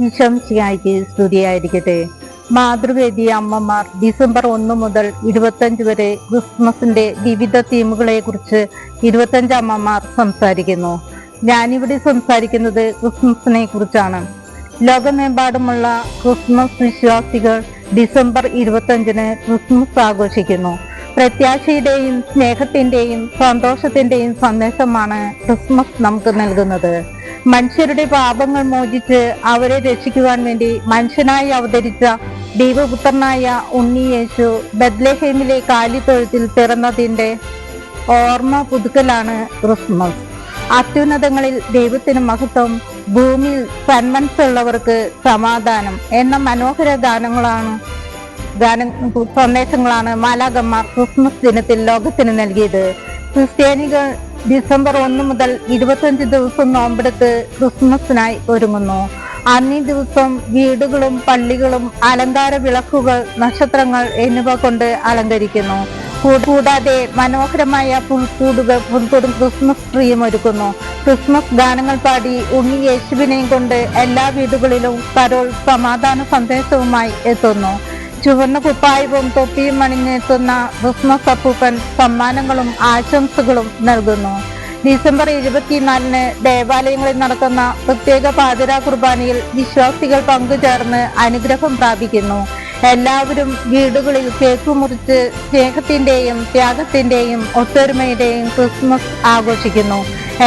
നിശംസിയായിക്ക് സ്തുതിയായിരിക്കട്ടെ. മാതൃവേദി അമ്മമാർ ഡിസംബർ ഒന്ന് മുതൽ ഇരുപത്തഞ്ച് വരെ ക്രിസ്മസിന്റെ വിവിധ തീമുകളെ കുറിച്ച് ഇരുപത്തഞ്ച് അമ്മമാർ സംസാരിക്കുന്നു. ഞാനിവിടെ സംസാരിക്കുന്നത് ക്രിസ്മസിനെ കുറിച്ചാണ്. ലോകമെമ്പാടുമുള്ള ക്രിസ്മസ് വിശ്വാസികൾ ഡിസംബർ ഇരുപത്തഞ്ചിന് ക്രിസ്മസ് ആഘോഷിക്കുന്നു. പ്രത്യാശയുടെയും സ്നേഹത്തിന്റെയും സന്തോഷത്തിന്റെയും സന്ദേശമാണ് ക്രിസ്മസ് നമുക്ക് നൽകുന്നത്. മനുഷ്യരുടെ പാപങ്ങൾ മോചിച്ച് അവരെ രക്ഷിക്കുവാൻ വേണ്ടി മനുഷ്യനായി അവതരിച്ച ദൈവപുത്രനായ ഉണ്ണി യേശു ബദ്ലേഹേമിലെ കാലിത്തൊഴുത്തിൽ പിറന്നതിന്റെ ഓർമ്മ പുതുക്കലാണ് ക്രിസ്മസ്. അത്യുന്നതങ്ങളിൽ ദൈവത്തിന് മഹത്വം ഭൂമിയിൽ സന്മനസ്സുള്ളവർക്ക് സമാധാനം എന്ന മനോഹര ഗാനങ്ങളാണ് ഗാന സന്ദേശങ്ങളാണ് മാലാകന്മാർ ക്രിസ്മസ് ദിനത്തിൽ ലോകത്തിന് നൽകിയത്. ക്രിസ്ത്യാനികൾ ഡിസംബർ ഒന്ന് മുതൽ ഇരുപത്തഞ്ച് ദിവസം നോമ്പെടുത്ത് ക്രിസ്മസിനായി ഒരുങ്ങുന്നു. അന്നീ ദിവസം വീടുകളും പള്ളികളും അലങ്കാര വിളക്കുകൾ നക്ഷത്രങ്ങൾ എന്നിവ കൊണ്ട് അലങ്കരിക്കുന്നു. കൂടാതെ മനോഹരമായ പുൽക്കൂടുകൾ പുൽക്കൂടും ക്രിസ്മസ് ട്രീയും ഒരുക്കുന്നു. ക്രിസ്മസ് ഗാനങ്ങൾ പാടി ഉണ്ണി യേശുവിനെയും കൊണ്ട് എല്ലാ വീടുകളിലും കരോൾ സമാധാന സന്ദേശവുമായി എത്തുന്നു. ചുവന്ന കുപ്പായവും തൊപ്പിയും അണിഞ്ഞെത്തുന്ന ക്രിസ്മസ് അപ്പൂപ്പൻ സമ്മാനങ്ങളും ആശംസകളും നൽകുന്നു. ഡിസംബർ ഇരുപത്തിനാലിന് ദേവാലയങ്ങളിൽ നടത്തുന്ന പ്രത്യേക പാതിരാ കുർബാനയിൽ വിശ്വാസികൾ പങ്കുചേർന്ന് അനുഗ്രഹം പ്രാപിക്കുന്നു. എല്ലാവരും വീടുകളിൽ കേക്ക് മുറിച്ച് സ്നേഹത്തിന്റെയും ത്യാഗത്തിന്റെയും ഒത്തൊരുമയുടെയും ക്രിസ്മസ് ആഘോഷിക്കുന്നു.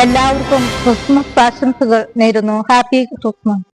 എല്ലാവർക്കും ക്രിസ്മസ് ആശംസകൾ നേരുന്നു. Happy Christmas.